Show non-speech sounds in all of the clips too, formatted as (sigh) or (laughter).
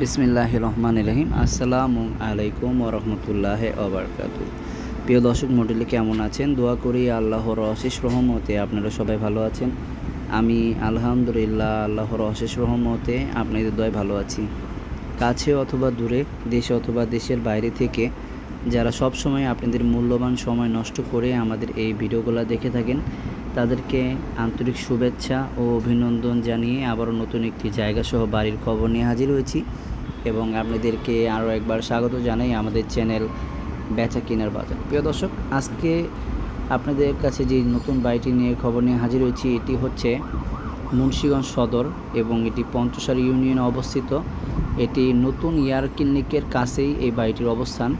বিসমিল্লাহ রহমান রহিম। আসসালামু আলাইকুম ওরহমতুল্লাহ ওবরকাতু প্রিয় দর্শক মন্ডলী, কেমন আছেন? দোয়া করি আল্লাহর অশেষ রহমতে আপনারা সবাই ভালো আছেন। আমি আলহামদুলিল্লাহ আল্লাহর অশেষ রহমতে আপনাদের দয় ভালো আছি। কাছে অথবা দূরে, দেশে অথবা দেশের বাইরে থেকে যারা সব সময় আপনাদের মূল্যবান সময় নষ্ট করে আমাদের এই ভিডিওগুলো দেখে থাকেন তাদেরকে আন্তরিক শুভেচ্ছা ও অভিনন্দন জানিয়ে আবারও নতুন একটি জায়গা সহ বাড়ির খবর নিয়ে হাজির হয়েছি এবং আপনাদেরকে আরও একবার স্বাগত জানাই আমাদের চ্যানেল বেচা কেনার বাজার। প্রিয় দর্শক, আজকে আপনাদের কাছে যে নতুন বাড়িটি নিয়ে খবর নিয়ে হাজির হয়েছি, এটি হচ্ছে মুন্সীগঞ্জ সদর এবং এটি পঞ্চসার ইউনিয়নে অবস্থিত। এটি নতুন এয়ার ক্লিনিকের কাছেই এই বাড়িটির অবস্থান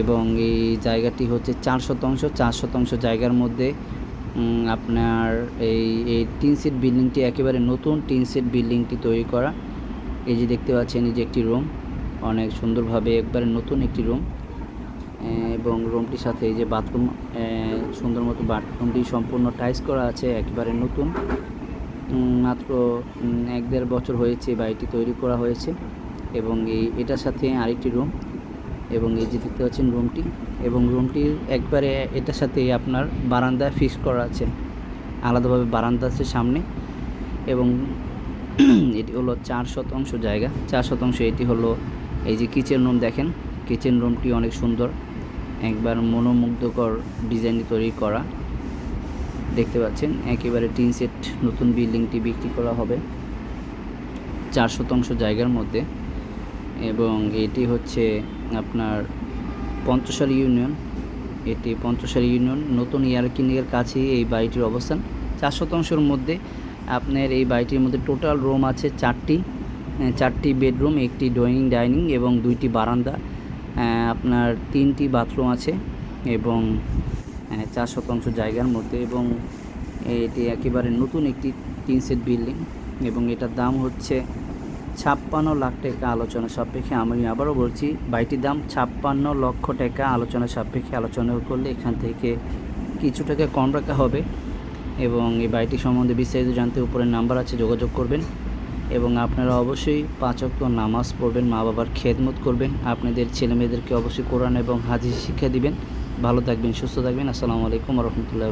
এবং এই জায়গাটি হচ্ছে চার শতাংশ চার শতাংশ জায়গার মধ্যে আপনার এই এই টিন সেট বিল্ডিংটি একেবারে নতুন টিন সেট বিল্ডিংটি তৈরি করা। এই যে দেখতে পাচ্ছেন, এই যে একটি রুম, অনেক সুন্দরভাবে একবারে নতুন একটি রুম। এবং রুমটির সাথে এই যে বাথরুম সুন্দর মতো বাথরুমটি সম্পূর্ণ টাইস করা আছে, একেবারে নতুন। মাত্র এক দেড় বছর হয়েছে বাড়িটি তৈরি করা হয়েছে। এবং এই, এটার সাথে আরেকটি রুম এবং এই যে দেখতে পাচ্ছেন রুমটি এবং রুমটির একবারে এটার সাথে আপনার বারান্দা ফিক্স করা আছে। আলাদাভাবে বারান্দা আছে সামনে। এবং (clears throat) এটি হলো চার শতাংশ জায়গা। চার শতাংশ এটি হলো এই যে কিচেন রুম দেখেন। কিচেন রুমটি অনেক সুন্দর। একবার মনোমুগ্ধকর ডিজাইন তৈরি করা। দেখতে পাচ্ছেন, একেবারে টিন সেট নতুন বিল্ডিংটি বিক্রি করা হবে। চার শতাংশ জায়গার মধ্যে। এবং এটি হচ্ছে আপনার পঞ্চসার ইউনিয়ন। এটি পঞ্চসার ইউনিয়ন। নতুন এয়ার ক্লিনিকের কাছেই এই বাড়িটির অবস্থান। চার শতাংশের মধ্যে আপনার এই বাড়িটির মধ্যে টোটাল রুম আছে চারটি। চারটি বেডরুম, একটি ড্রয়িং, ডাইনিং এবং দুইটি বারান্দা। আপনার তিনটি বাথরুম আছে এবং চার শতাংশ জায়গার মধ্যে এবং এটি একেবারে নতুন একটি তিন সেট বিল্ডিং এবং এটার দাম হচ্ছে ছাপ্পান্ন লাখ টাকা আলোচনা সাপেক্ষে আমি আবারও বলছি, বাড়িটির দাম ছাপ্পান্ন লক্ষ টাকা আলোচনা সাপেক্ষে আলোচনা করলে এখান থেকে কিছু টাকা কম রাখা হবে এবং এই বাড়িটি সম্বন্ধে বিস্তারিত জানতে উপরের নাম্বার আছে, যোগাযোগ করবেন এবং আপনারা অবশ্যই পাঁচ ওয়াক্ত নামাজ পড়বেন, মা বাবার খেদমত করবেন, আপনাদের ছেলে মেয়েদেরকে অবশ্যই কোরআন এবং হাদিস শিক্ষা দিবেন। ভালো থাকবেন, সুস্থ থাকবেন, আসসালামু আলাইকুম রহমতুল্লাহ